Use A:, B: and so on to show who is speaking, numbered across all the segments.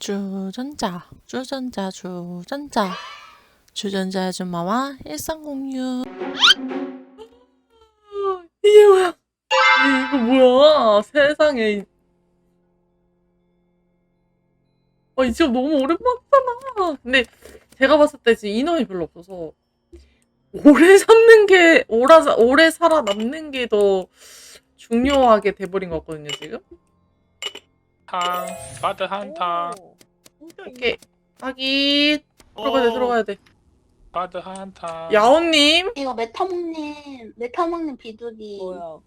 A: 주전자, 주전자, 주전자. 주전자 아줌마와 일상 공유. 이게 뭐야? 이거 뭐야? 세상에. 어, 이 지금 너무 오랜만이잖아. 근데 제가 봤을 때 지금 인원이 별로 없어서 오래 삼는 게, 오래, 오래 살아남는 게 더 중요하게 돼버린 것 같거든요, 지금.
B: 탕 바드 한탕
A: 오케이. 확인. 들어가야 돼, 들어가야 돼.
B: 바드 한탕
A: 야옹님?
C: 이거 메타몽님, 메타몽님 비둘기.
D: 뭐야?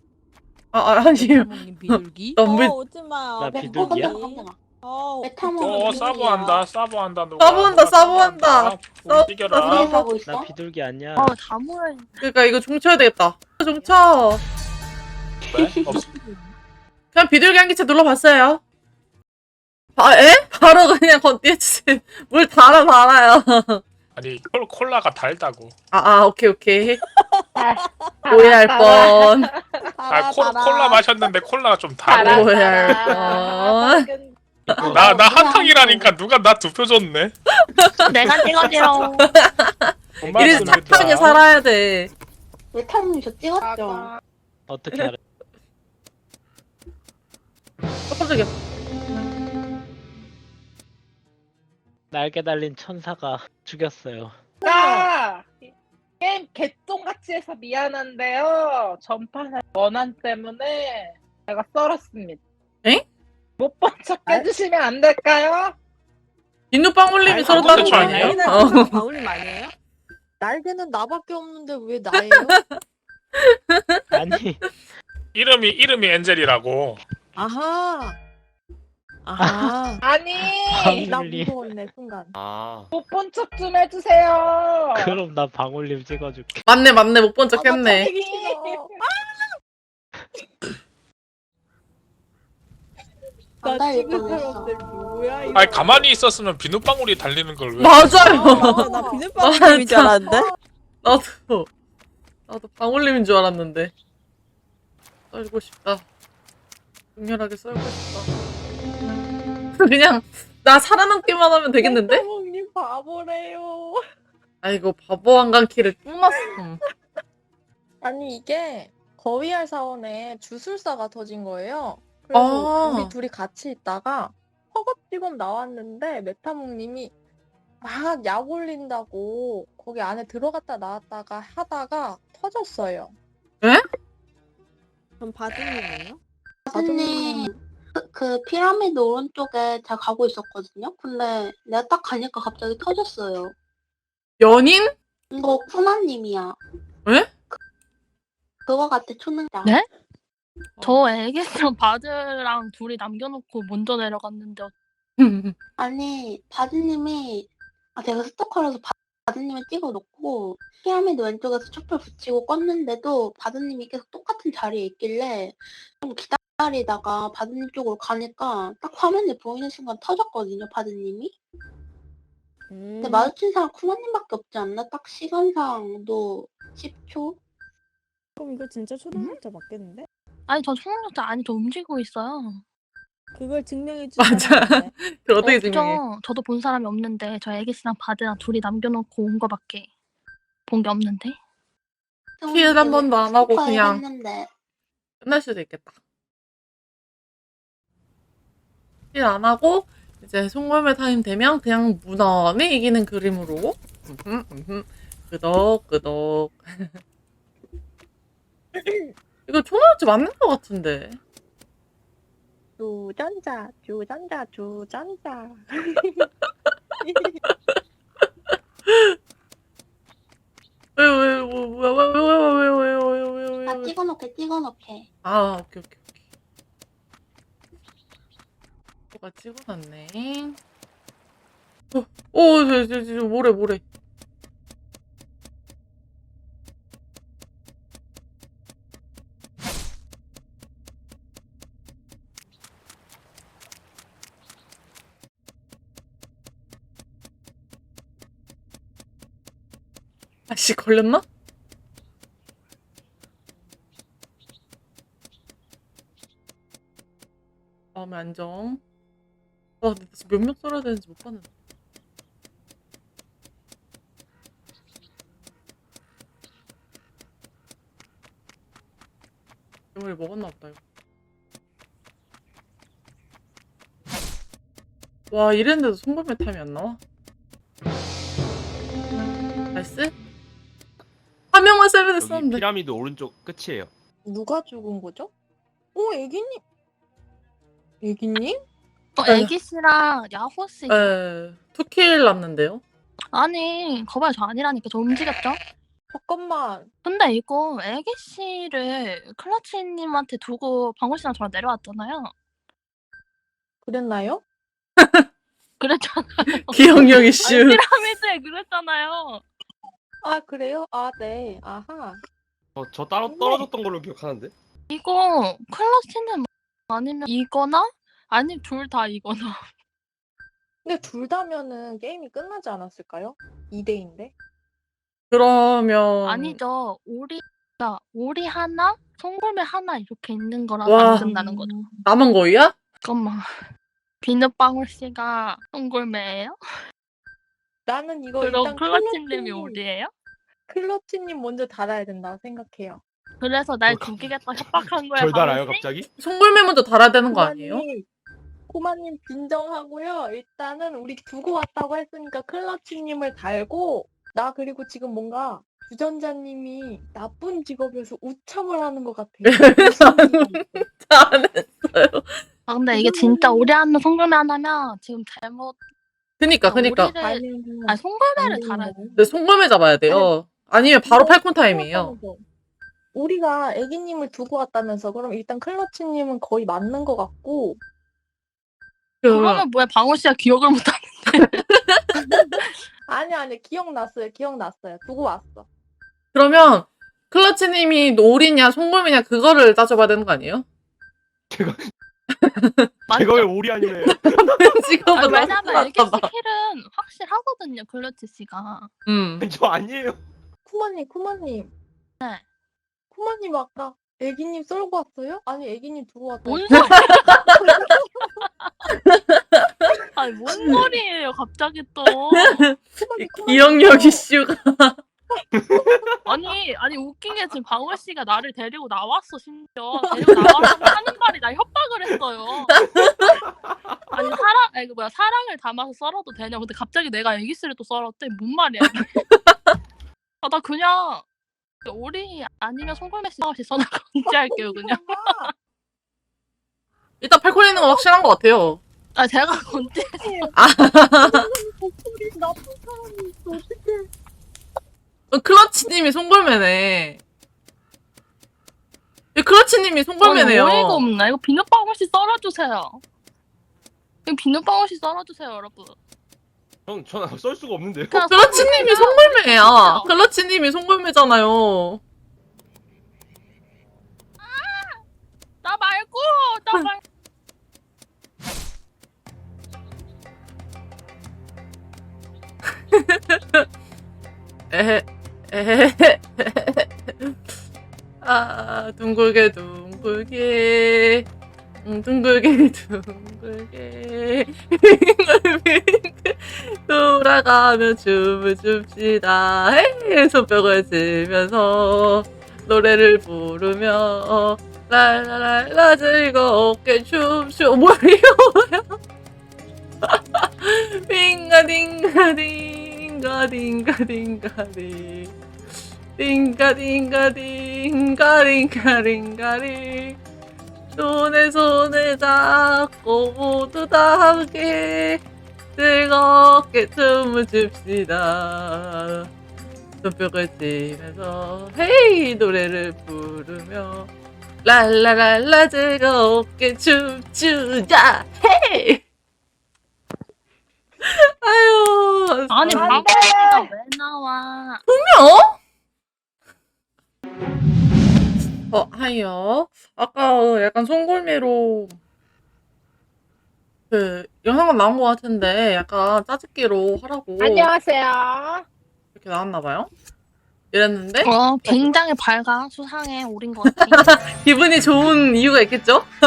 A: 아, 아, 아니에요.
E: 사모님 비둘기? 어, 오지마.
D: 나
C: 메-
D: 비둘기야?
C: 어, 깜짝아, 깜짝아.
E: 어,
C: 메타몽
B: 어. 사보한다 사보한다 누가
A: 사보한다, 사보한다.
B: 사보한다. 움직여라
A: 사-
C: 어디 가고 있어?
D: 나 비둘기 아니야.
E: 어, 다 모여.
A: 그러니까 이거 종쳐야 되겠다. 종쳐.
B: 왜? 없
A: 그냥 비둘기 한기채 눌러봤어요. 아, 에? 바로 그냥 건띠해주세요. 물 달아 달아요.
B: 아니 콜, 콜라가 달다고
A: 아, 아, 오케이, 오케이. 오해할 뻔.
B: 아 콜, 콜라 마셨는데 콜라가 좀 달아
A: 달아. 오해할 뻔.
B: 나, 나 한탕이라니까 누가 나 두 표 줬네
E: 내가 찍어지롱.
A: 이래서 착하게 살아야 돼.
C: 메타몽님 저 찍었죠?
D: 어떻게 알아?
A: 어, 깜짝이야.
D: 날개 달린 천사가 죽였어요.
F: 야! 게임 개똥같이 해서 미안한데요. 전판에 원한 때문에 제가 썰었습니다.
A: 엥?
F: 못본 척 해주시면 안 될까요?
A: 인누빵올림이
D: 아니,
A: 서로 다른 거
B: 아니에요?
E: 날개는
A: 어.
E: 바울님 아니에요? 날개는 나밖에 없는데 왜 나예요?
D: 아니
B: 이름이 이름이 엔젤이라고
E: 아하. 아하.
F: 아니!
E: 나
D: 방울림.
E: 무서웠네, 순간.
G: 아,
F: 못 본 척 좀 해주세요.
D: 그럼 나 방울림 찍어줄게.
A: 맞네, 맞네. 못 본척
E: 아, 나
A: 했네.
E: 싫어. 나. 사람들 뭐야, 이거.
B: 아니 가만히 있었으면 비눗방울이 달리는 걸 왜
A: 맞아요.
E: 아, 나 비눗방울님인 줄 알았는데?
A: 나도. 나도 방울림인 줄 알았는데. 썰고 싶다. 강렬하게 썰고 싶다. 그냥, 나 살아남기만 하면 되겠는데?
E: 메타몽님 바보래요.
A: 아이고, 바보 한강키를 뿜었어.
H: 아니 이게 거위알 사원에 주술사가 터진 거예요. 그래서
A: 아.
H: 우리 둘이 같이 있다가 허겁지겁 나왔는데 메타몽님이 막 약 올린다고 거기 안에 들어갔다 나왔다가 하다가 터졌어요.
E: 그럼 바둑님이에요?
C: 선생님, 그, 그 피라미드 오른쪽에 제가 가고 있었거든요? 근데 내가 딱 가니까 갑자기 터졌어요.
A: 연인?
C: 이거 쿠나님이야.
A: 에?
C: 그, 그거 같아, 초능자.
E: 네? 저 애기랑 바드랑 둘이 남겨놓고 먼저 내려갔는데 어-
C: 아니, 바드님이, 아, 제가 스토커라서 바, 바드님을 찍어놓고, 피라미드 왼쪽에서 촛불 붙이고 껐는데도 바드님이 계속 똑같은 자리에 있길래, 좀 기다 리다가 바드님 쪽으로 가니까 딱 화면에 보이는 순간 터졌거든요, 바드님이. 근데 마주친 사람 쿠나님밖에 없지 않나? 딱 시간상도 10초?
I: 그럼 이거 진짜 초등학자 맞겠는데?
E: 아니 저 초능력자 아니 저 움직이고 있어요.
I: 그걸 증명해
A: 맞아.
I: 주잖아.
A: 그 어떻게
E: 없죠.
A: 증명해?
E: 저도 본 사람이 없는데 저 애기스랑 바드랑 둘이 남겨놓고 온 거밖에 본 게 없는데.
A: 피해 한 번도 안 하고 그냥
C: 했는데
A: 끝날 수도 있겠다. 일안 하고 이제 송골매 타임 되면 그냥 무난히 이기는 그림으로. 끄덕 끄덕. 이거 초나우치 맞는 것 같은데.
H: 주전자, 주전자, 주전자.
C: 왜왜뭐뭐왜왜왜왜왜왜왜아 찍어놓게, 찍어놓게.
A: 아, 오케이 오케이. 뭐가 찍어놨네. 어오저저 저 저, 뭐래 뭐래. 아씨 걸렸나? 마음의 안정 아, 근데 몇명 썰어야 되는지 못 봤는데. 이걸 먹었나 보다, 이거. 와, 이랬는데도 송골매 탐이 안 나와? 나이스? 한 명만 세면
G: 여기
A: 됐었는데.
G: 피라미드 오른쪽 끝이에요.
H: 누가 죽은 거죠? 오 애기님. 애기님?
E: 어,
A: 네.
E: 애기 씨랑 야호 씨.
A: 에, 투킬 났는데요?
E: 아니, 거봐요. 저 아니라니까. 저 움직였죠?
H: 잠깐만.
E: 근데 이거 애기 씨를 클러치님한테 두고 방울 씨랑 저랑 내려왔잖아요.
H: 그랬나요?
E: 그랬잖아요.
A: 기억력
E: 아니,
A: 이슈.
E: 피라미드에 그랬잖아요.
H: 아 그래요? 아 네. 아하.
G: 저, 저 따로 떨어졌던 걸로 기억하는데.
E: 이거 클러치는 아니면 이거나 아니면 둘다 이거나.
H: 근데 둘 다면은 게임이 끝나지 않았을까요? 2대인데.
A: 그러면
E: 아니죠. 오리, 자, 오리 하나, 송골매 하나 이렇게 있는
A: 와.
E: 거라서 끝나는 거죠.
A: 남은 거야?
E: 잠깐만. 비눗방울 씨가 송골매예요?
H: 나는 이거
E: 그럼
H: 일단
E: 클러치님이
H: 클러치님-
E: 오리예요?
H: 클러치님 먼저 달아야 된다고 생각해요.
E: 그래서 날
G: 그-
E: 죽이겠다 협박한 거야.
G: 절 달아요
E: 방울 씨?
G: 갑자기?
A: 송골매 먼저 달아야 되는 거 아니에요?
H: 코마 님, 코마님 빈정하고요. 일단은 우리 두고 왔다고 했으니까 클러치님을 달고 나 그리고 지금 뭔가 주전자님이 나쁜 직업이어서 우참을 하는 것 같아요.
A: 안 했어요.
E: 아 근데 이게 진짜 오리 하나 송골매 하나면 지금 잘못
A: 그니까,
E: 아,
A: 그니까.
E: 오리를-
H: 아니
E: 송골매를
H: 안
E: 달아야
H: 되는
A: 근데 송골매 잡아야 돼요. 아니면 바로 팔콘 타임이에요.
H: 우리가 애기님을 두고 왔다면서 그럼 일단 클러치님은 거의 맞는 것 같고
E: 그러면 뭐야 방울 씨가 기억을 못하는
H: 아니 아니 기억났어요 기억났어요 두고 왔어
A: 그러면 클러치님이 오리냐 송골매냐 그거를 따져봐야 되는 거 아니에요?
G: 제가
E: 맞죠?
G: 제가 왜 오리 아니래요?
E: 아니, 왜냐면 애기
A: 나왔나 봐.
E: 스킬은 확실하거든요 클러치 씨가
A: 음.
G: 저 아니에요.
H: 쿠마님 쿠마님
E: 네.
H: 쿠마님 아까 애기님 썰고 왔어요? 아니 애기님 두고 왔다
E: 뭔 소리야 아니 뭔 소리예요 갑자기 또?
A: 기억력
H: 저-
A: 이슈가.
E: 아니 아니 웃긴 게 지금 방울 씨가 나를 데리고 나왔어 심지어. 데리고 나와서 하는 말이 나 협박을 했어요. 아니 사랑 아니 그 뭐야 사랑을 담아서 썰어도 되냐. 근데 갑자기 내가 애기 씨를 또 썰었대. 뭔 말이야 아나 그냥 오리 아니면 송골매 씨 없이 써나 건지할게요 그냥
A: 일단 팔콘 있는 거 확실한 것 같아요.
E: 아 제가 건지
H: 목소리 나쁜 사람이 있어 어떡해
A: 어, 클러치님이 송골매네. 이 클러치님이 송골매네요.
E: 아니, 어이가 없네 이거 비눗방울 씨 썰어주세요 이거 비눗방울 씨 썰어주세요 여러분
G: 전, 전 썰 수가 없는데요.
E: 그냥
A: 클러치님이 송골매야. 클러치님이 송골매잖아요.
E: 나 말고 나 말고
A: 아, 둥글게, 둥글게. 음, 둥글게, 둥글게. 돌아가며 춤을 춥시다. 손뼉을 치면서 노래를 부르며 랄랄랄라 즐겁게 춤추. 어, 뭐야, 이거 뭐야? 딩가딩가딩 가딩가딩가딩. 딩가딩가딩가딩가딩가딩. 손에 손을 잡고 모두 다 함께 즐겁게 춤을 춥시다. 손뼉을 치면서 헤이 노래를 부르며 랄라랄라 즐겁게 춤추자. 헤이
E: 아니
H: 안 돼.
E: 왜 나와
A: 어? 어, 하이요. 아까 약간 송골매로 그 영상은 나온 것 같은데 약간 짜집기로 하라고
F: 안녕하세요.
A: 이렇게 나왔나 봐요. 이랬는데
E: 어 굉장히 밝아 수상해 오린 것 같아
A: 기분이 좋은 이유가 있겠죠?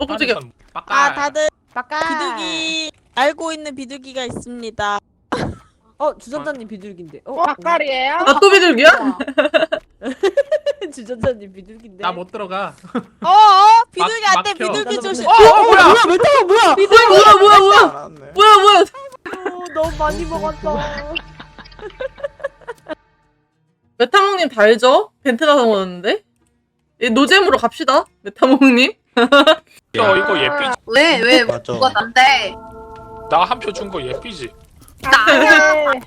A: 어 깜짝이야.
I: 아 다들
F: 바까.
I: 비둘기 알고 있는 비둘기가 있습니다.
J: 어 주전자님 비둘기인데. 어,
F: 어, 바깔이에요?
A: 나 또 비둘기야?
J: 주전자님 비둘기인데.
G: 나 못 들어가.
I: 어 어 비둘기
G: 막-
I: 안돼
G: 막혀.
I: 비둘기 조심.
J: 어, 어 뭐야? 뭐야? 메타가 뭐야?
A: 뭐야 뭐야 뭐야 뭐야
K: 알았네.
A: 뭐야 뭐야
J: 어, 너무 많이 먹었어.
A: 메타몽님 달죠? 벤트가 먹었는데 노잼으로 갑시다 메타몽님
B: 야 이거 예삐.
C: 왜, 왜,
K: 맞아.
C: 뭐가 난데?
B: 나 한 표 준 거 예삐지.
F: 네.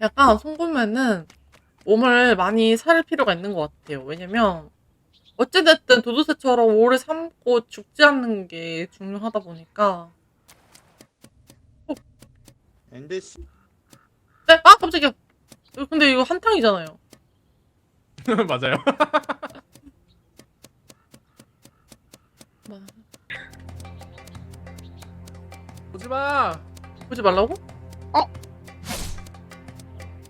A: 약간 송곳매는 몸을 많이 살 필요가 있는 것 같아요 왜냐면 어찌됐든 도도새처럼 오래 삶고 죽지 않는 게 중요하다 보니까
K: 엔데스
A: 네? 아 깜짝이야 근데 이거 한탕이잖아요
G: 맞아요. 오지 마.
A: 보지 말라고?
G: 오지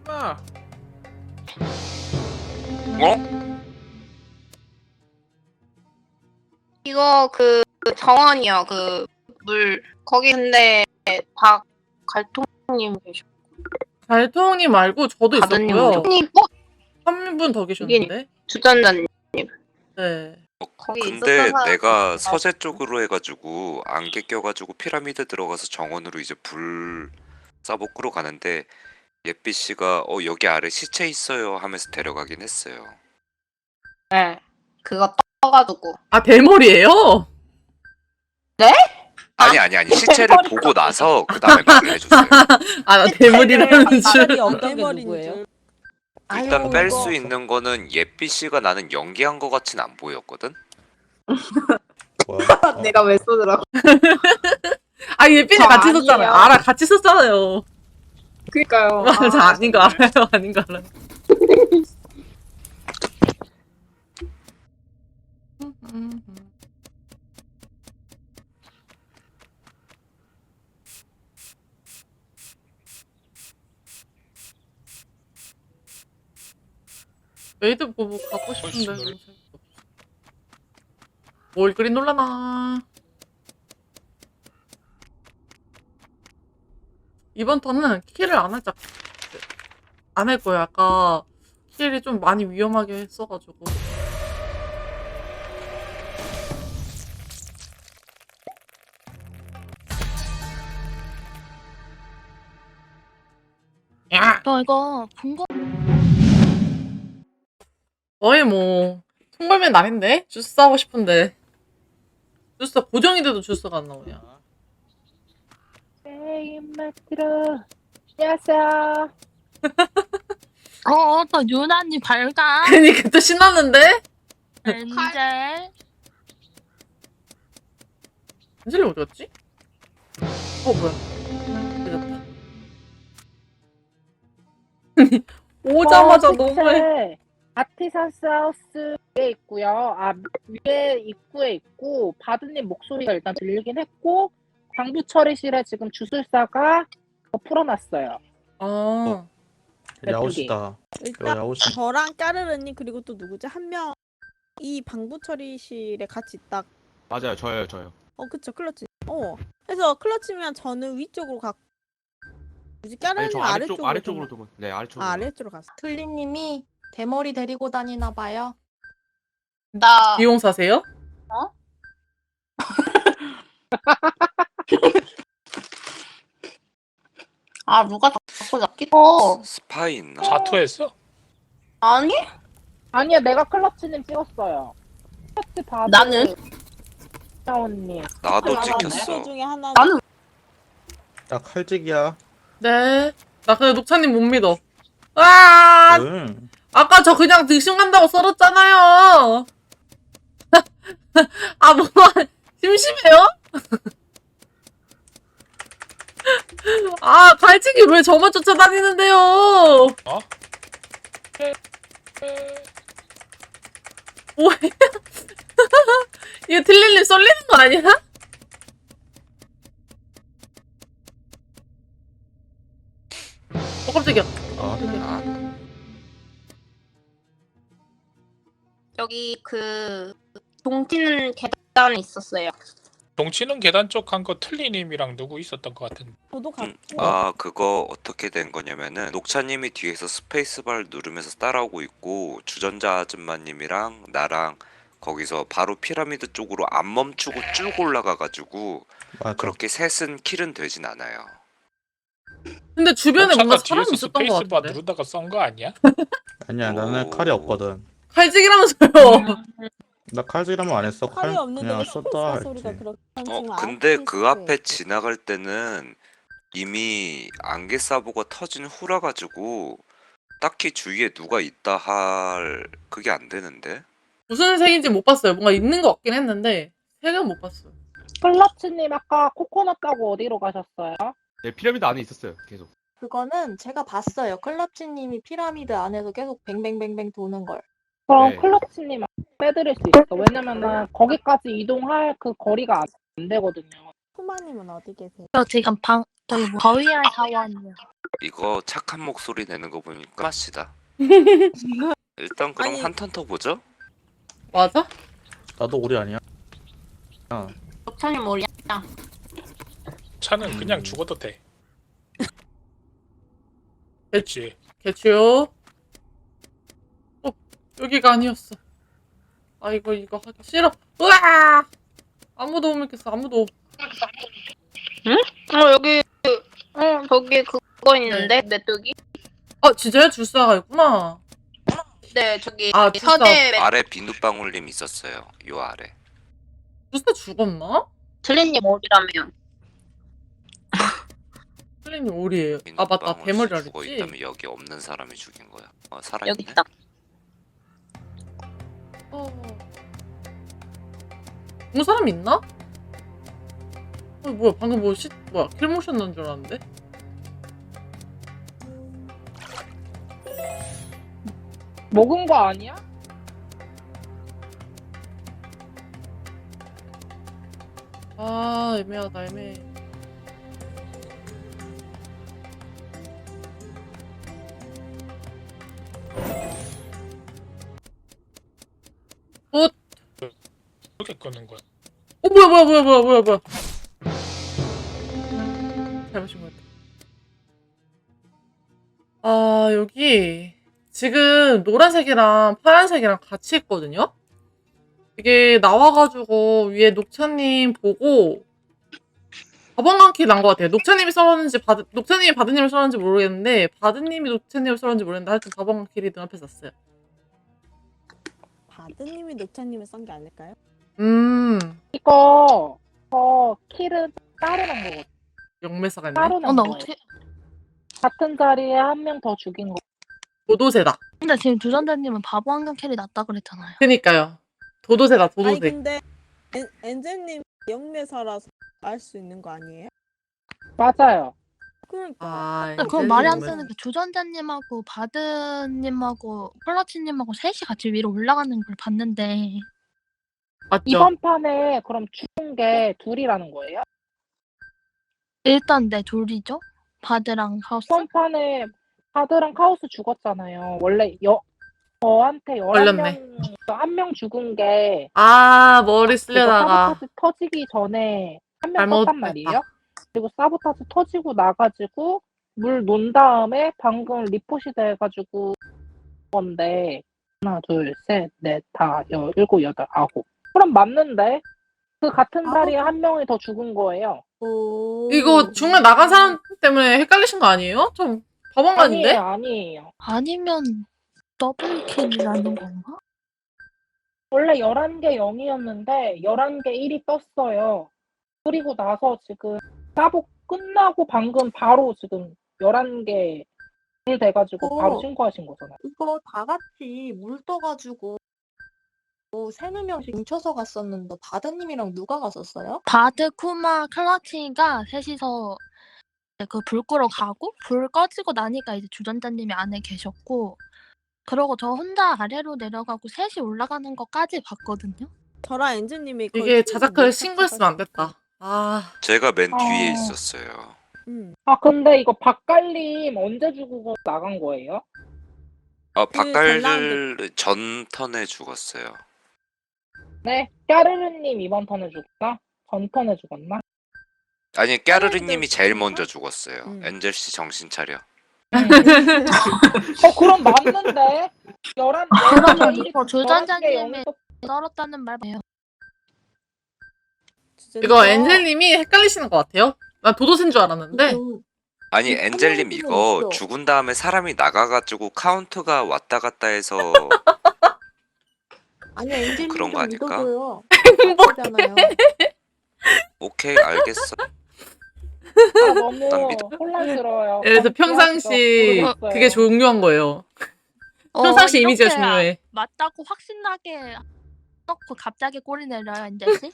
G: 마.
C: 이거 그 정원이요, 그 물. 거기 근데 박 갈통님 계셔.
A: 갈통님 말고 저도 있었고요
C: 형님, 어?
A: 한 분 더 계셨는데
C: 주전자님.
A: 네
C: 거기
L: 근데
C: 있었던 사람.
L: 내가 서재 쪽으로 해가지고 안개 껴가지고 피라미드 들어가서 정원으로 이제 불 싸고 끄러 가는데 예삐 씨가 어 여기 아래 시체 있어요 하면서 데려가긴 했어요.
C: 네. 그거 떠가지고.
A: 아 대머리예요?
L: 아니 아니 아니 시체를 보고 나서 그 다음에 말을 해줬어요.
A: 아 나 대머리라는 줄
J: 사람이
I: 대머리인
J: 누구예요?
I: 줄.
L: 일단
C: 아유,
L: 뺄
C: 이거-
L: 수 있는 거는 예삐 씨가 나는 연기한 거 같진 안 보였거든.
K: 뭐야? 어,
C: 내가 왜 쏘더라고.
A: 아 예빈이
C: 저
A: 같이 썼잖아요
C: 아니에요.
A: 알아 같이 썼잖아요
C: 그니까요.
A: 맞아 아닌 거 알아요 아닌 거 알아요 메이드 부부 가고 싶은데
B: 어이씨,
A: 너무 재밌어. 뭘 그리 놀라나? 이번 턴은 킬을 안 할자. 안 할 거야. 아까 킬이 좀 많이 위험하게 했어가지고. 야
E: 너 이거 본거
A: 거의 뭐 통발맨 날인데 주스 하고 싶은데 주스 고정인데도 주스가 안 나오냐
F: 게임 마트로. 안녕하세요.
E: 어, 너 유난히 밝아.
A: 그니까 또 신났는데
E: 엔젤.
A: 엔젤리 어디 갔지? 어 뭐야 늦었다 오자마자
F: 어,
A: 너무해
F: 아티산스 하우스에 있고요. 아 위에 입구에 있고 바드님 목소리가 일단 들리긴 했고 당부 처리실에 지금 주술사가 더 풀어놨어요.
A: 아
K: 야오시다.
I: 일단
K: 야오시.
I: 저랑 까르르님 그리고 또 누구지 한 명 이 방부 처리실에 같이 있다.
G: 맞아요. 저요 저요.
I: 어 그쵸 클러치. 어 그래서 클러치면 저는 위쪽으로
G: 아니
I: 까르르님
G: 저
I: 아래쪽으로
G: 아래쪽 아래쪽으로
I: 좀-
G: 두면. 네 아래쪽으로.
I: 아 아래쪽으로 갔어.
H: 틀리님이 대머리 데리고 다니나 봐요.
C: 나
A: 이용사세요?
C: 아 누가 자꾸 나 끼고
L: 스파이 있나?
B: 자투했어?
C: 아니
F: 아니야 내가 클러치님 찍었어요. 클러치 바드.
C: 나는?
F: 언니.
L: 나도
C: 아,
L: 찍혔어.
I: 그 중에 하나.
C: 나는
K: 나 칼직이야.
A: 네 나 근데 녹차님 못 믿어 아
K: 응.
A: 아까 저 그냥 득심간다고 썰었잖아요 아 뭐 심심해요? 아 갈치기 왜 저만 쫓아다니는데요
B: 어?
A: 뭐야 이거 틀릴리 썰리는 거 아니야? 어 깜짝이야
K: 아,
L: 아,
C: 여기 그 동치는 계단에 있었어요.
B: 동치는 계단 쪽 한 거 틀리님이랑 누구 있었던 것 같은데.
I: 저도 가.
L: 아 그거 어떻게 된 거냐면은 녹차님이 뒤에서 스페이스바를 누르면서 따라오고 있고 주전자 아줌마님이랑 나랑 거기서 바로 피라미드 쪽으로 안 멈추고 쭉 올라가가지고
K: 맞아.
L: 그렇게 셋은 킬은 되진 않아요.
A: 근데 주변에 뭔가 사람이
B: 뒤에서
A: 있었던 것
B: 스페이스바
A: 같은데.
B: 누르다가 썬 거 아니야?
K: 아니야 나는 칼이 없거든.
A: 칼직이라면서요.
K: 나 칼질하면 안 했어. 칼
I: 칼이 없는데
K: 그냥
I: 왜
K: 썼다
I: 스페이스바 소리가
K: 했지.
I: 그렇게
L: 어 근데 그. 앞에 지나갈 때는 이미 안개 사보가 터진 후라 가지고 딱히 주위에 누가 있다 할 그게 안 되는데.
A: 무슨 색인지 못 봤어요. 뭔가 있는 것 같긴 했는데 색은 못 봤어요.
F: 클러치님 아까 코코넛 따고 어디로 가셨어요?
G: 네 피라미드 안에 있었어요. 계속.
H: 그거는 제가 봤어요. 클러치님이 피라미드 안에서 계속 뱅뱅뱅뱅 도는 걸.
F: 그럼
G: 네.
F: 클러치님 빼드릴 수 있어. 왜냐면은 거기까지 이동할 그 거리가 안- 안 되거든요.
I: 쿠마님은 어디 계세요?
E: 저 지금 방 저기 뭐 거위알 사원이요.
L: 이거 착한 목소리 내는 거 보니까 맛이다. 일단 그럼
I: 아니-
L: 한 턴 더 보죠.
A: 맞아?
K: 나도 오리 아니야.
C: 녹차님 머리야.
B: 차는 그냥 죽어도 돼. 그렇지.
A: 개추요. 어 여기가 아니었어. 아 이거 이거 하기 싫어. 으아! 아무도 못 믿겠어. 아무도.
C: 어 여기 어 저기 그거 있는데 메뚜기.
A: 아 진짜요? 줄사가 있구나.
C: 네 저기
A: 아, 진짜.
C: 서대 메-
L: 아래 비눗방울님 있었어요. 요 아래.
A: 줄사 죽었나?
C: 틀린님 머리라며.
A: 플레임이 오리예요. 아 맞다.
L: 비눗방울
A: 대머리라
L: 죽어
A: 그랬지.
L: 있다면 여기 없는 사람이 죽인 거야. 어, 살아
C: 여기
L: 있네.
C: 있다.
A: 어. 본 사람 있나? 어 뭐야 방금 뭐 시, 뭐야 킬모션 난 줄 알았는데?
F: 먹은 거 아니야?
A: 아 애매하다 애매해.
B: 그렇게 끄는 거야.
A: 어 뭐야 뭐야 뭐야 뭐야 뭐야 뭐야. 잘못인 것 같아. 아 여기 지금 노란색이랑 파란색이랑 같이 있거든요. 이게 나와가지고 위에 녹차님 보고 가방강키 난것 같아요. 녹차님이 썰었는지 바드, 녹차님이 바드님을 썰었는지 모르겠는데 바드님이 녹차님을 썰었는지 모르겠는데 하여튼 가방강키를 눈앞에 놨어요.
I: 바드님이 녹차님을 썬 게 아닐까요?
A: 음
F: 이거 저 킬은 따로 난 거거든.
A: 영매사가 있네.
F: 따로
E: 어난나
F: 거예요.
E: 어떻게?
F: 같은 자리에 한 명 더 죽인 거.
A: 도도새다.
E: 근데 지금 주전자님은 바보 한강 캐리 났다 그랬잖아요.
A: 그니까요. 도도새다
I: 아니
A: 도도새.
I: 근데 엔, 엔젤님 영매사라서 알 수 있는 거 아니에요?
F: 맞아요.
I: 그러니까
A: 아,
E: 근데 그건 말이 안 되는 게 주전자님하고 바드님하고 플라치님하고 셋이 같이 위로 올라가는 걸 봤는데
A: 맞죠?
F: 이번 판에 그럼 죽은 게 둘이라는 거예요?
E: 일단 내 둘이죠. 바드랑 하우스.
F: 이번 판에 하드랑 카오스 죽었잖아요. 원래 여 저한테
A: 걸렸네.
F: 11명 한 명 죽은 게
A: 아 머리
F: 이거
A: 쓸려다가
F: 사보타지 터지기 전에 한 명
A: 잘못
F: 떴단 말이에요. 그리고 사보타지 터지고 나가지고 물 논 다음에 방금 리포시 돼가지고 건데 하나 둘 셋 넷다 일곱 여덟 아홉 그럼 맞는데 그 같은 자리에 한 명이 더 죽은 거예요.
H: 오.
A: 이거 중간 나간 사람 때문에 헷갈리신 거 아니에요? 좀 법원
F: 아니에요
A: 아닌데?
F: 아니에요.
E: 아니면 더블 킬이라는 건가?
F: 원래 11개 0이었는데 11개 1이 떴어요. 그리고 나서 지금 사복 끝나고 방금 바로 지금 11개 물 돼가지고 바로
H: 어.
F: 신고하신 거잖아요.
H: 이거 다 같이 물 떠가지고 세네 명씩 뭉쳐서 갔었는데 바다님이랑 누가 갔었어요?
E: 바드, 쿠마, 클러치가 셋이서 그 불 끄러 가고 불 꺼지고 나니까 이제 주전자님이 안에 계셨고 그러고 저 혼자 아래로 내려가고 셋이 올라가는 것까지 봤거든요.
I: 저랑 엔젤님이 거의
A: 이게
I: 못
A: 신고했으면 안 됐다. 아
L: 제가 맨 뒤에
F: 어.
L: 있었어요.
I: 음.
F: 아 근데 이거 박갈림 언제 죽고 나간 거예요?
L: 어,
I: 그.
L: 박갈 전 턴에 죽었어요.
F: 네, 까르르님 이번 턴에 죽었나? 전 턴에 죽었나?
L: 아니 까르르님이 제일 먼저 죽었어요.
J: 음.
L: 엔젤 씨 정신 차려.
F: 어, 그럼 맞는데? 열한, 열한,
E: 그러면
F: 일이-
E: 이거 조전자님의 썰었다는 말 봐요.
A: 이거 엔젤님이 헷갈리시는 것 같아요. 난 도도새인 줄 알았는데
C: 음,
L: 아니
C: 음,
L: 엔젤님 이거. 죽은 다음에 사람이 나가가지고 카운트가 왔다 갔다 해서
H: 아니야 엔젤님
L: 그런 거
H: 좀
L: 아닐까?
H: 믿어줘요.
A: 행복해.
H: 잖아요
L: 오케이 알겠어.
F: 아, 너무
L: 난 믿어.
F: 혼란스러워요.
A: 그래서
F: 검-
A: 평상시
F: 모르겠어요.
A: 그게 중요한 거예요.
E: 어,
A: 평상시 이미지가
E: 이렇게
A: 중요해.
E: 맞다고 확신나게 넣고 갑자기 꼬리 내려요, 엔젤씨?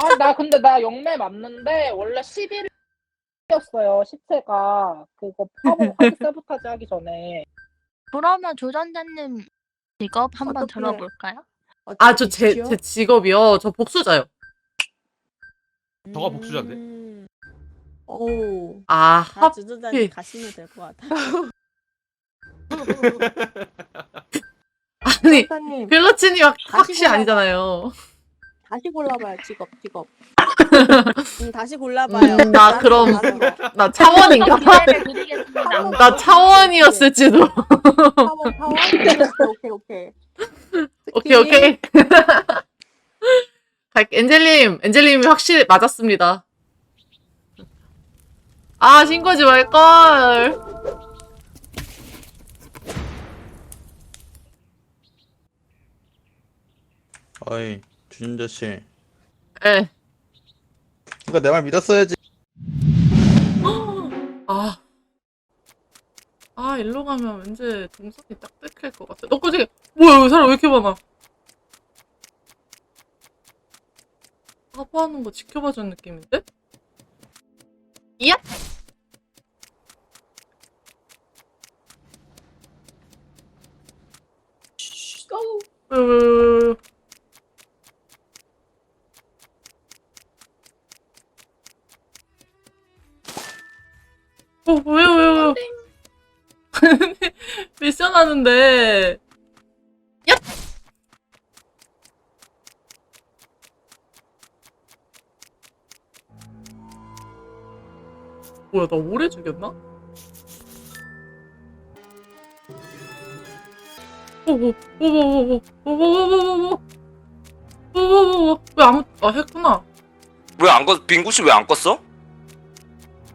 F: 아, 나 근데 나 영매 맞는데 원래 11이었어요. 시체가 그거 파고 하기 세부타지 하기 전에.
E: 그러면 조전자님 직업 한번
H: 어떡해.
E: 들어볼까요?
A: 아 저 제 제 직업이요. 저 복수자요.
G: 저가 복수자인데?
J: 음,
H: 오.
J: 아다
A: 하필.
J: 주전자님 가시면 될 것 같아.
A: 아니
H: 사님
A: 필러치님 확- 확실히. 아니잖아요.
H: 다시 골라봐요 직업 직업.
J: 음, 다시 골라봐요.
A: 음, 나 그럼
H: 다른 거.
A: 나 차원인가?
E: 드리겠습니다.
A: 나 차원이었을지도.
H: 사원 사원. 오케이 오케이
A: 오케이
H: 오케이.
A: 오케이. 갈- 엔젤님 엔젤님이 확실히 맞았습니다. 아 신고지 말걸.
K: 어이 준자 씨.
A: 예.
K: 그러니까 내 말 믿었어야지.
A: 아. 아, 일로 가면 왠지 동선이 딱 뜯길 것 같아. 너 그지? 뭐야, 여기 사람 왜 이렇게 많아? 사보하는 거 지켜봐주는 느낌인데? 이야? 왜, 왜, 왜, 왜, 어, 왜요, 왜요, 왜요? 미션 하는데. 야! 뭐야, 나 오래 죽였나? 오오 오오오오 오오오오오 오오오오 왜 아무 아 했구나.
L: 왜안 껐? 빙구 씨왜안 껐어?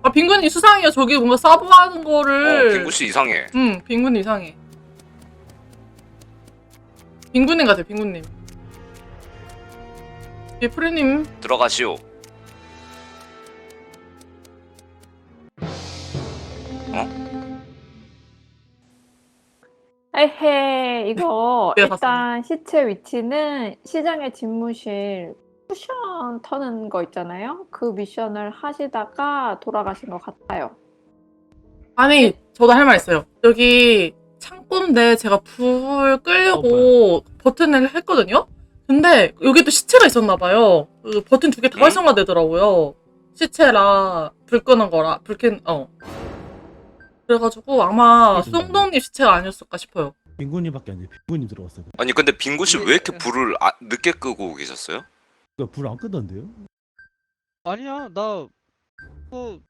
A: 아 빙근이 수상해요. 저기 뭔가 서브하는 거를.
L: 어, 빙구 씨 이상해.
A: 응, 빙군 이상해. 빙군님 같아, 빙군님. 예, 프레님.
L: 들어가시오.
M: 에헤 이거
A: 내가
M: 일단 시체 위치는 시장의 집무실 쿠션 터는 거 있잖아요. 그 미션을 하시다가 돌아가신 것 같아요.
A: 아니, 저도 할 말 있어요. 여기 창고인데 제가 불 끄려고 버튼을 했거든요? 근데 여기도 시체가 있었나 봐요. 그 버튼 두 개다
L: 응?
A: 활성화되더라고요. 시체랑 불 끄는 거라, 불 켠, 어. 그래가지고 아마 송동님 시체가 아니었을까 싶어요.
N: 빈군이밖에 안 돼. 빈군이 들어왔어요.
L: 아니 근데 빙구 씨 왜 이렇게 불을 아, 늦게 끄고 계셨어요?
N: 불안 끄던데요?
D: 아니야 나뭐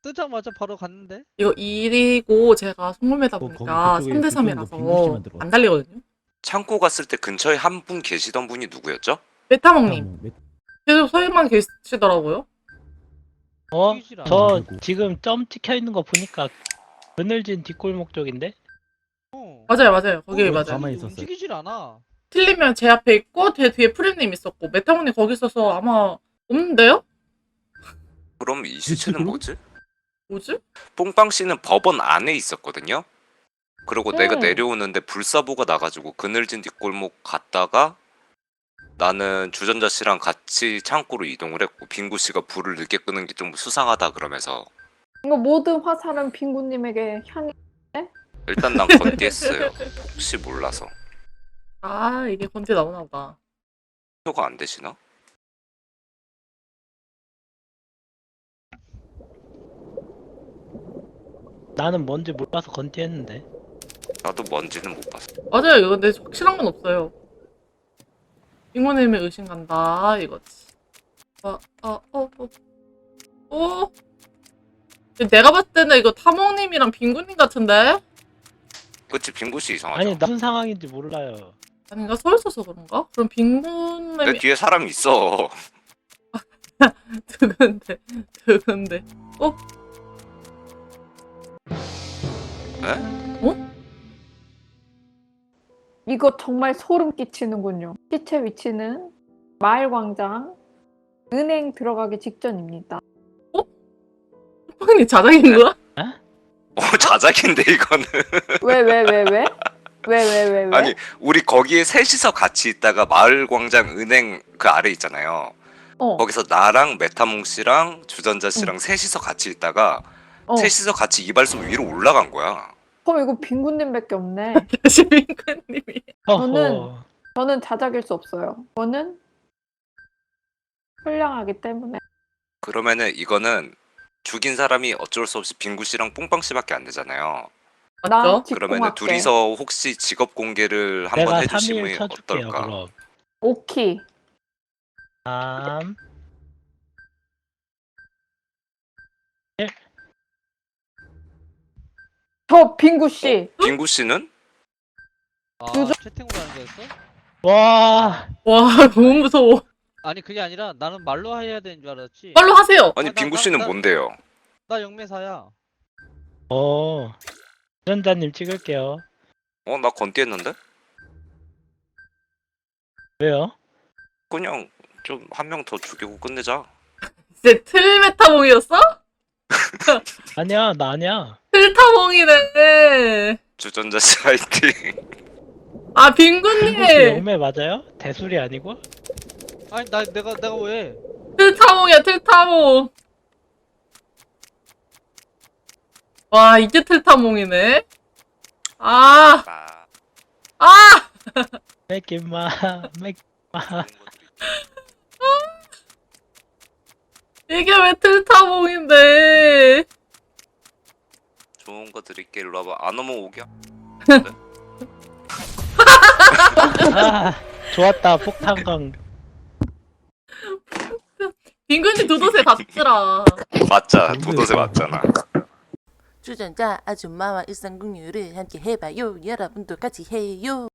D: 뜨자마자 바로 갔는데
A: 이거 1이고 제가 송물매다
N: 어, 거기
A: 보니까
N: 그쪽에
A: 3대
N: 그쪽에
A: 3이라서
N: 빈구씨만 들어왔어.
A: 안 달리거든요.
L: 창고 갔을 때 근처에 한 분 계시던 분이 누구였죠?
A: 메타몽님.
N: 뭐,
A: 계속 서희만 계시더라고요.
D: 어?
N: 않아,
D: 저. 지금 점 찍혀 있는 거 보니까 그늘진 뒷골목 쪽인데?
A: 맞아요, 맞아요. 거기
N: 어,
A: 맞아요.
N: 가만히 있었어요.
D: 움직이질 않아
A: 틀리면 제 앞에 있고 제 뒤에 프림님 있었고 메타몽님 거기 있어서 아마 없는데요?
L: 그럼 이 시체는? 뭐지?
A: 뭐지?
L: 뽕빵 씨는 법원 안에 있었거든요. 그리고 내가
M: 네.
L: 내려오는데 불사보가 나가지고 그늘진 뒷골목 갔다가 나는 주전자 씨랑 같이 창고로 이동을 했고 빙구 씨가 불을 늦게 끄는 게 좀 수상하다 그러면서
M: 이거 모든 화살은 빙구님에게 향해.
L: 일단 난 건띠했어요. 혹시 몰라서
A: 아 이게 건지 나오나 보다.
L: 표가 안 되시나?
D: 나는 뭔지 몰라서 건띠했는데
L: 나도 뭔지는 못 봤어.
A: 맞아요. 이거 근데 확실한 건 없어요. 빙고님의 의심 간다 이거지. 어, 어, 어, 어, 어. 근데 내가 봤을 때는 이거 타몽님이랑 빙구님 같은데?
L: 그치 빙구 씨 이상하죠.
D: 아니 무슨 상황인지 몰라요.
A: 아닌가? 서 있어서 그런가? 그럼
L: 내
A: 빙구님이
L: 뒤에 사람이 있어.
A: 누군데? 누군데? 어?
L: 에?
M: 이거 정말 소름 끼치는군요. 시체 위치는 마을 광장 은행 들어가기 직전입니다.
A: 형님 자작인 거야?
L: 어 자작인데 이거는.
M: 왜 왜 왜 왜? 왜 왜 왜 왜?
L: 아니 우리 거기에 셋이서 같이 있다가 마을광장 은행 그 아래 있잖아요.
M: 어.
L: 거기서 나랑 메타몽 씨랑 주전자 씨랑 셋이서 같이 있다가
M: 어.
L: 셋이서 같이 이발소 위로 올라간 거야.
M: 그럼 이거 빙구님밖에 없네.
A: 다시 빙구님이.
M: 저는
D: 어허.
M: 저는 자작일 수 없어요. 저는 선량하기 때문에.
L: 그러면은 이거는 죽인 사람이 어쩔 수 없이 빙구 씨랑 뽕빵 씨밖에 안 되잖아요.
M: 나
A: 맞죠?
L: 그러면은
M: 직공할게.
L: 둘이서 혹시 직업 공개를 한번
D: 내가 3일
L: 해주시면
D: 쳐줄게요
L: 어떨까?
D: 그럼.
M: 오키.
D: 3
M: 저 빙구 씨.
L: 빙구 씨는
O: 아 채팅으로 하는 거였어?
D: 와
A: 와 너무 무서워.
O: 아니 그게 아니라 나는 말로 해야 되는 줄 알았지.
A: 빨로 하세요.
L: 아니
O: 아, 나-
L: 빙구
O: 나-
L: 씨는
O: 나-
L: 뭔데요?
O: 나 영매사야.
D: 어. 전자님 찍을게요.
L: 어 나 건띠했는데?
D: 왜요?
L: 그냥 좀 한 명 더 죽이고 끝내자.
A: 이제 틀메타몽이었어?
D: 아니야 나 아니야.
A: 틀타몽이네.
L: 주전자 씨 화이팅.
A: 아
D: 혹시
A: 빙구님.
D: 영매 맞아요? 대술이 아니고?
O: 아니 나 내가 내가 왜?
A: 틀타몽이야 틀타몽. 와 이게 틀타몽이네. 아,
L: 아,
A: 아,
D: 맥기마 맥마.
L: 좋은 거 드릴게요.
A: 이게 왜 틀타몽인데?
L: 좋은 거 드릴게 일로 와봐. 안 넘어오게.
D: 아 좋았다 폭탄광.
A: 빙구님 도도새 봤더라.
L: 맞자 도도새 맞잖아.
P: 주전자 아줌마와 일상 공유를 함께 해봐요. 여러분도 같이 해요.